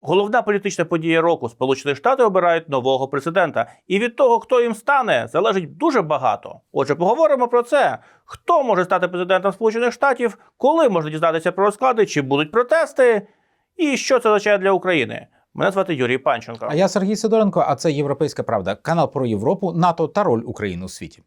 Головна політична подія року Сполучені Штати обирають нового президента, і від того, хто їм стане, залежить дуже багато. Отже, поговоримо про це. Хто може стати президентом Сполучених Штатів, коли можна дізнатися про розклади, чи будуть протести, і що це означає для України. Мене звати Юрій Панченко. А я Сергій Сидоренко, а це Європейська Правда, канал про Європу, НАТО та роль України у світі.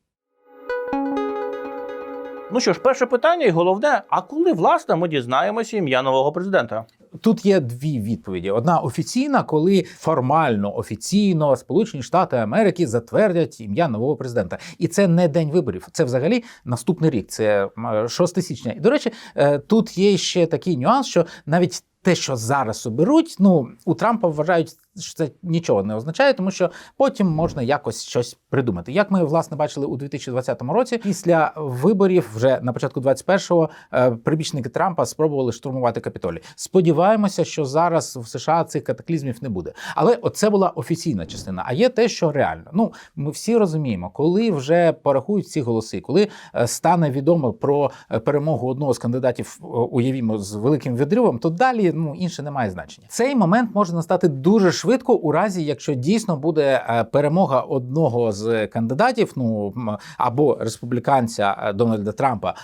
Ну що ж, перше питання, і головне: а коли власне ми дізнаємося ім'я нового президента? Тут є дві відповіді: одна офіційна, коли формально офіційно Сполучені Штати Америки затвердять ім'я нового президента, і це не день виборів. Це взагалі наступний рік. Це м, 6 січня. І до речі, е, тут є ще такий нюанс, що навіть те, що зараз оберуть, ну у Трампа вважають, що це нічого не означає, тому що потім можна якось щось придумати. Як ми власне бачили у 2020 році, після виборів, вже на початку 21-го, е, прибічники Трампа спробували штурмувати Капітолій. Сподіваємося, що зараз в США цих катаклізмів не буде. Але оце була офіційна частина. А є те, що реально. Ну ми всі розуміємо, коли вже порахують ці голоси, коли е, стане відомо про е, перемогу одного з кандидатів, уявімо, з великим відривом, то далі ну інше не має значення. Цей момент може настати дуже швидко, у разі, якщо дійсно буде е, перемога одного з кандидатів, ну або республіканця е, Дональда Трампа, е,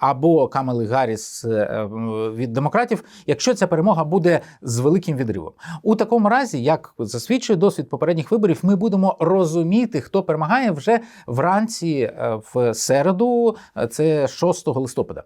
або Камали Гарріс від демократів, якщо ця перемога буде з великим відривом. У такому разі, як засвідчує досвід попередніх виборів, ми будемо розуміти, хто перемагає вже вранці в середу, це 6 листопада.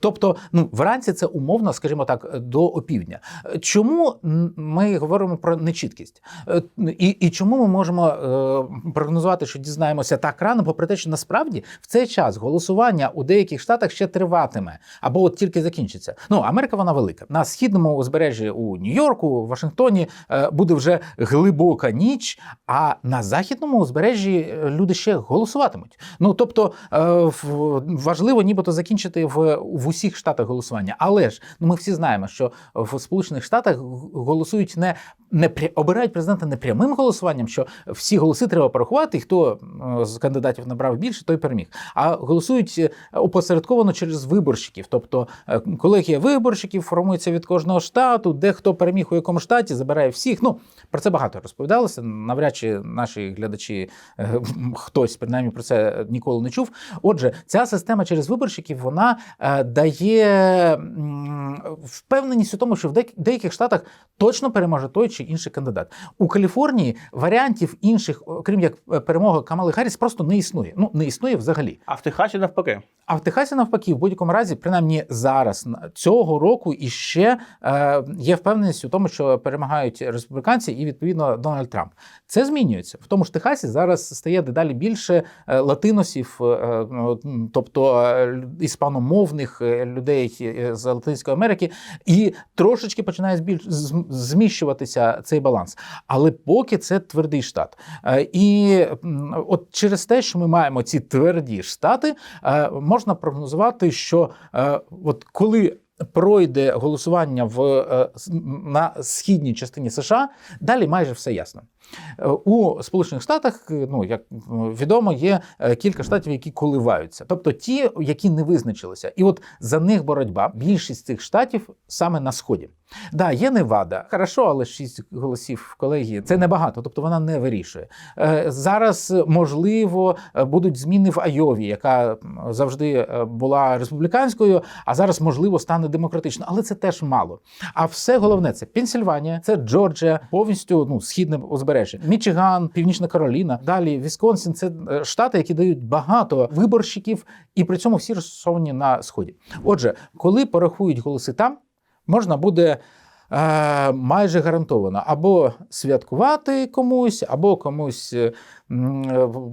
Тобто, ну вранці це умовно, скажімо так, до опівдня. Чому ми говоримо про нечіткість? Е, І, і чому ми можемо е, прогнозувати, що дізнаємося так рано, попри те, що насправді в цей час голосування у деяких штатах ще триватиме або от тільки закінчиться. Ну, Америка вона велика. На східному узбережжі у Нью-Йорку, Вашингтоні е, буде вже глибока ніч, а на західному узбережжі люди ще голосуватимуть. Ну тобто важливо нібито закінчити в, в усіх штатах голосування. Але ж ну ми всі знаємо, що в Сполучених Штатах голосують не, не обирають президента не прямим голосуванням, що всі голоси треба порахувати, і хто е, з кандидатів набрав більше, той переміг. А голосують е, опосередковано через виборщиків. Тобто е, колегія виборщиків формується від кожного штату, де хто переміг у якому штаті, забирає всіх. Ну про це багато розповідалося. Навряд чи наші глядачі хтось принаймні про це ніколи не чув. Отже, ця система через виборщиків вона дає впевненість у тому, що в деяких штатах точно переможе той чи інший кандидат. У Каліфорнії варіантів інших, окрім як е, перемога Камали Гарріс, просто не існує. Ну не існує взагалі. А в Техасі навпаки. А в Техасі навпаки, в будь-якому разі, принаймні зараз цього року іще е, є впевненість у тому, що перемагають республіканці і відповідно Дональд Трамп. Це змінюється. В тому ж Техасі зараз стає дедалі більше е, латиносів, е, е, тобто е, іспаномовних людей з Латинської Америки, і трошечки починає збіль... з- зміщуватися цей баланс. Але поки це твердий штат. Е, І от через те, що ми маємо ці тверді штати, е, можна прогнозувати, що е, от коли. Пройде голосування в на східній частині США, далі майже все ясно. У Сполучених Штатах, ну як відомо, є кілька штатів, які коливаються, тобто ті, які не визначилися, і от за них боротьба. Більшість цих штатів саме на сході. Да, є Невада, хорошо, але шість голосів в колегії це небагато, тобто вона не вирішує. Е, Зараз можливо будуть зміни в Айові, яка завжди е, була республіканською, а зараз можливо стане демократичною, але це теж мало. А все головне це Пенсільванія, це Джорджія, повністю ну східне узбережжя, Мічиган, Північна Кароліна, далі Вісконсін. Це е, штати, які дають багато виборщиків, і при цьому всі розташовані на сході. Отже, коли порахують голоси там, можна буде. е, Майже гарантовано або святкувати комусь, або комусь е,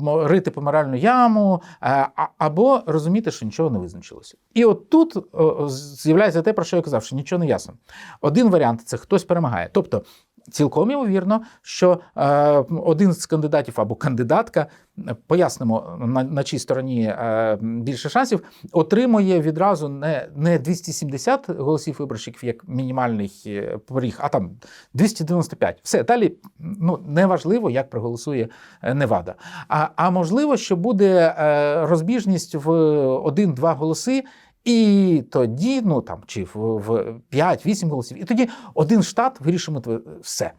рити помиральну яму, е, або розуміти, що нічого не визначилося. І от тут з'являється те, про що я казав, що нічого не ясно. Один варіант це хтось перемагає. Тобто Цілком ймовірно, що е, один з кандидатів або кандидатка, пояснимо на, на чій стороні е, більше шансів, отримує відразу не, не 270 голосів виборщиків як мінімальний е, поріг, а там 295. Все далі ну неважливо, як проголосує Невада. А, а можливо, що буде розбіжність в один-два голоси. І тоді, ну там чи в, в 5-8 голосів, і тоді один штат вирішимо все.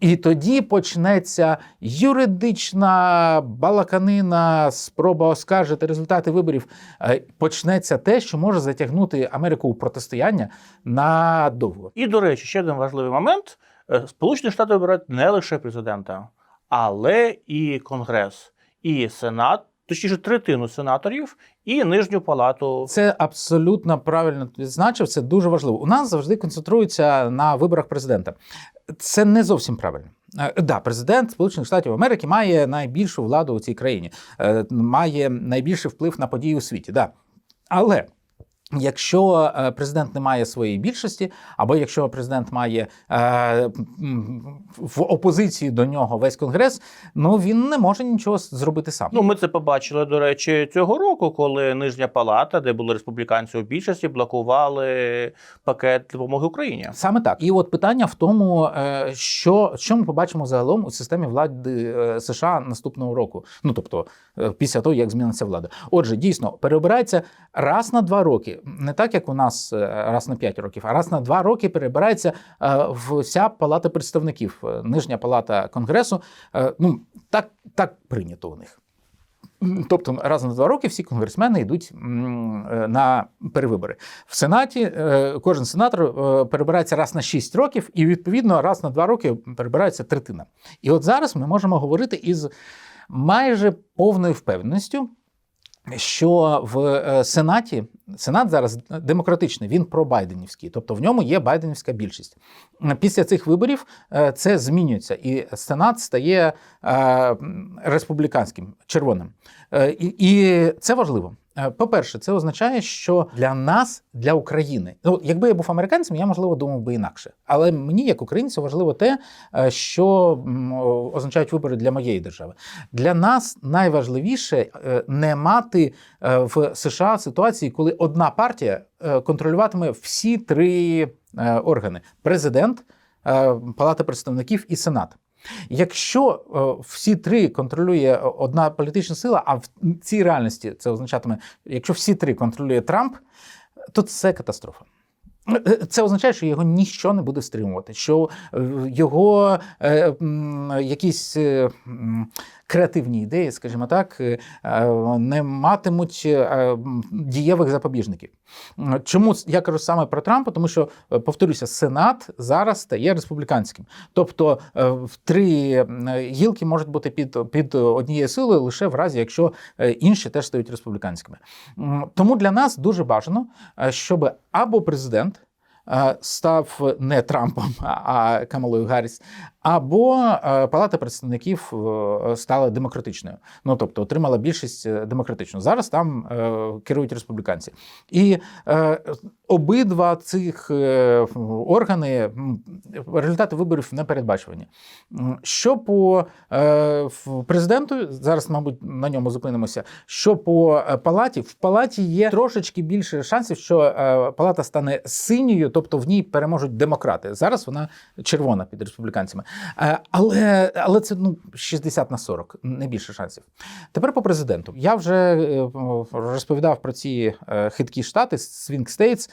І тоді почнеться юридична балаканина, спроба оскаржити результати виборів. Е, Почнеться те, що може затягнути Америку у протистояння надовго. І, до речі, ще один важливий момент: Е, Сполучені Штати обирають не лише президента, але і Конгрес, і Сенат, точніше, третину сенаторів, і нижню палату. Це абсолютно правильно відзначив. Це дуже важливо. У нас завжди концентруються на виборах президента. Це не зовсім правильно. Е, Да, президент Сполучених Штатів Америки має найбільшу владу у цій країні, е, має найбільший вплив на події у світі. Да. Але якщо е, президент не має своєї більшості, або якщо президент має е, в опозиції до нього весь конгрес, ну він не може нічого зробити сам. Ну, ми це побачили, до речі, цього року, коли нижня палата, де були республіканці у більшості, блокували пакет допомоги Україні. Саме так. І от питання в тому, е, що, що ми побачимо загалом у системі влади е, США наступного року. Ну тобто, після того, як зміниться влада. Отже, дійсно переобирається раз на два роки. Не так, як у нас е, раз на п'ять років, а раз на два роки перебирається е, вся палата представників, е, нижня палата конгресу. Ну так, так прийнято у них. Тобто раз на два роки всі конгресмени йдуть на перевибори. В Сенаті кожен сенатор перебирається раз на 6 років, і відповідно раз на два роки перебирається третина. І от зараз ми можемо говорити із майже повною впевненістю. Що в е, Сенаті Сенат зараз демократичний, він пробайденівський, тобто в ньому є байденівська більшість. Після цих виборів е, це змінюється, і Сенат стає е, республіканським, червоним. І це важливо. Е, По-перше, це означає, що для нас, для України, ну якби я був американцем, я можливо думав би інакше. Але мені, як українцю, важливо те, е, що означають вибори для моєї держави. Для нас найважливіше е, не мати в США ситуації, коли одна партія контролюватиме всі три органи: президент, Палата представників і Сенат. Якщо е, всі три контролює одна політична сила, а в цій реальності це означатиме, якщо всі три контролює Трамп, то це катастрофа. Е, Це означає, що його ніщо не буде стримувати, що е, його е, якісь е, креативні ідеї, скажімо так, е, не матимуть е, дієвих запобіжників. Чому я кажу саме про Трампа? Тому що, е, повторюся, Сенат зараз стає республіканським. Тобто в три гілки можуть бути під, під однією силою лише в разі, якщо інші теж стають республіканськими. Тому для нас дуже бажано, щоб або президент. Е, Став не Трампом, а- Камалою Гарріс, або е, Палата представників е, стала демократичною. Ну тобто отримала більшість демократичну. Зараз там керують республіканці. І обидва цих органи результати виборів не передбачувані. Що по президенту, зараз, мабуть, на ньому зупинимося. Що по палаті, в палаті є трошечки більше шансів, що палата стане синьою, тобто в ній переможуть демократи. Зараз вона червона під республіканцями. Е, Але, але це ну 60 на 40, не більше шансів. Тепер по президенту. Я вже е, розповідав про ці е, хиткі штати, Swing States.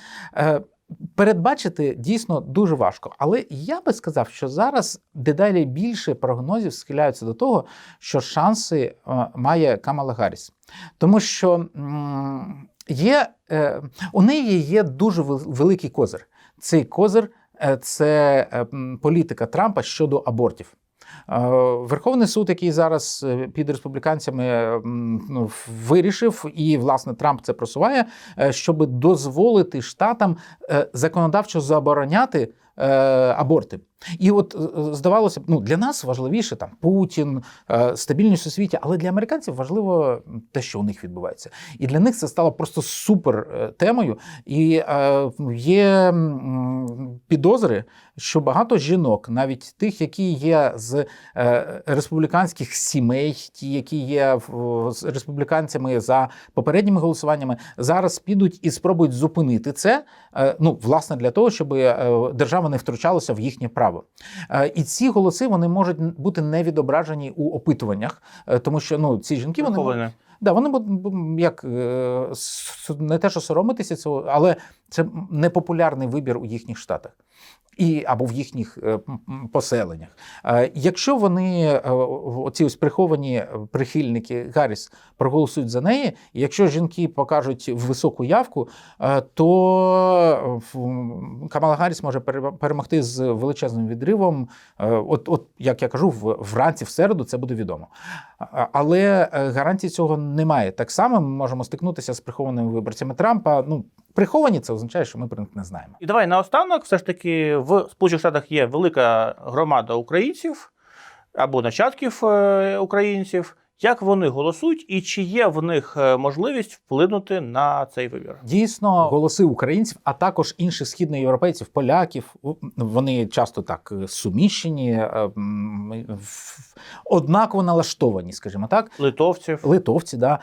Передбачити дійсно дуже важко, але я би сказав, що зараз дедалі більше прогнозів схиляються до того, що шанси має Камала Гарріс. Тому що м, є, е, у неї є дуже великий козир. Цей козир е, це е, політика Трампа щодо абортів. Верховний суд, який зараз під республіканцями ну, вирішив, і власне Трамп це просуває, щоб дозволити штатам законодавчо забороняти аборти. І от е, здавалося б, ну для нас важливіше там Путін, е, стабільність у світі, але для американців важливо те, що у них відбувається. І для них це стало просто супер е, темою. І е, є підозри, що багато жінок, навіть тих, які є з е, республіканських сімей, ті, які є з республіканцями за попередніми голосуваннями, зараз підуть і спробують зупинити це. е, Ну, власне, для того, щоб е, держава не втручалася в їхнє право. Право. Е, І ці голоси вони можуть бути не відображені у опитуваннях, е, тому що ну ці жінки вони Виховані. Да, вони бу- бу- як е, не те, що соромитися цього, але це непопулярний вибір у їхніх штатах. І або в їхніх е, поселеннях. Е, Якщо вони е, оці ось приховані прихильники Гарріс проголосують за неї, якщо жінки покажуть високу явку, то Камала Гарріс може пере- перемогти з величезним відривом. От, от як я кажу, вранці в середу це буде відомо. Але гарантій цього немає. Так само ми можемо стикнутися з прихованими виборцями Трампа. Ну, приховані це означає, що ми про них не знаємо. І давай наостанок, все ж таки, в Сполучених Штатах є велика громада українців або нащадків е, українців. Як вони голосують, і чи є в них е, можливість вплинути на цей вибір? Дійсно, голоси українців, а також інших східноєвропейців, поляків, вони часто так е, суміщені, однаково налаштовані, скажімо так. Литовців? Литовці, да,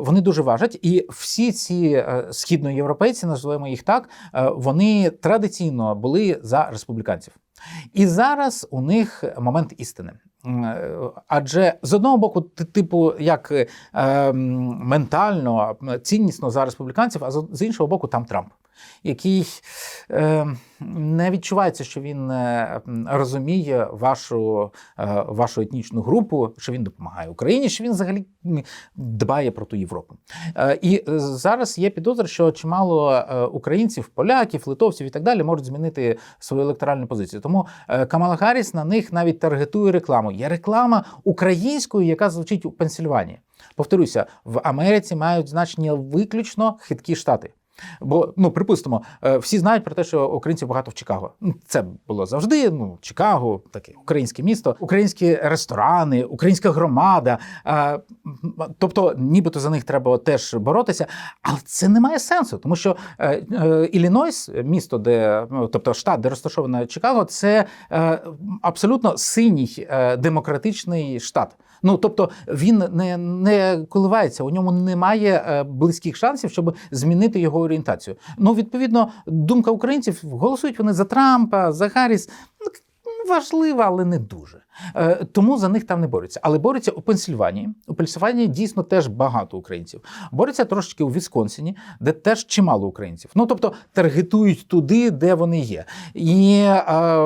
вони дуже важать, і всі ці східноєвропейці, називаємо їх так, вони традиційно були за республіканців. І зараз у них момент істини. Е, Адже з одного боку, ти- типу, як е, ментально, ціннісно за республіканців, а з іншого боку, там Трамп, який е, не відчувається, що він е, розуміє вашу, е, вашу етнічну групу, що він допомагає Україні, що він взагалі дбає про ту Європу. І зараз є підозра, що чимало українців, поляків, литовців і так далі можуть змінити свою електоральну позицію. Тому Камала Гарріс на них навіть таргетує рекламу. Є реклама українською, яка звучить у Пенсільванії. Повторюся, в Америці мають значення виключно хиткі штати. Бо, ну, припустимо, е, всі знають про те, що українців багато в Чикаго. Ну, Це було завжди. Ну, Чикаго, таке українське місто, українські ресторани, українська громада. Е, Тобто, нібито за них треба теж боротися. Але це не має сенсу, тому що е, Іллінойс, місто, де ну, тобто штат, де розташоване Чикаго, це абсолютно синій демократичний штат. Ну тобто він не, не коливається, у ньому немає е, близьких шансів, щоб змінити його орієнтацію. Ну, відповідно, думка українців голосують вони за Трампа, за Гарріс. Важлива, але не дуже. Е, Тому за них там не борються. Але борються у Пенсільванії. У Пенсільванії дійсно теж багато українців. Борються трошечки у Вісконсіні, де теж чимало українців. Ну тобто таргетують туди, де вони є. І е,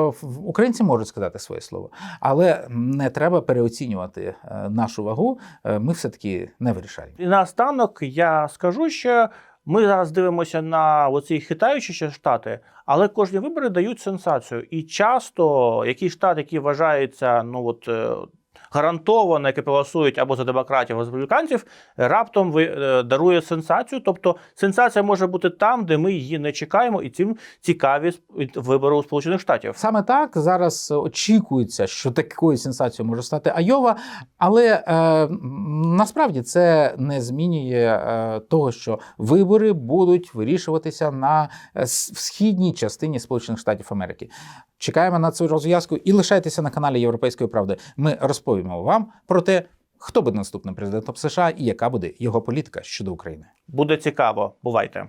українці можуть сказати своє слово, але не треба переоцінювати е, нашу вагу. Е, Ми все таки не вирішаємо. І наостанок я скажу, що ми зараз дивимося на оці хитаючі штати, але кожні вибори дають сенсацію. І часто який штат, який вважається, ну от. Гарантовано, які проголосують або за демократів, або за республіканців, раптом ви, е, дарує сенсацію. Тобто сенсація може бути там, де ми її не чекаємо, і цим цікаві вибори у Сполучених Штатів. Саме так зараз очікується, що такою сенсацією може стати Айова, але е, насправді це не змінює е, того, що вибори будуть вирішуватися на е, східній частині Сполучених Штатів Америки. Чекаємо на цю розв'язку і лишайтеся на каналі Європейської правди. Ми розповімо вам про те, хто буде наступним президентом США і яка буде його політика щодо України. Буде цікаво. Бувайте.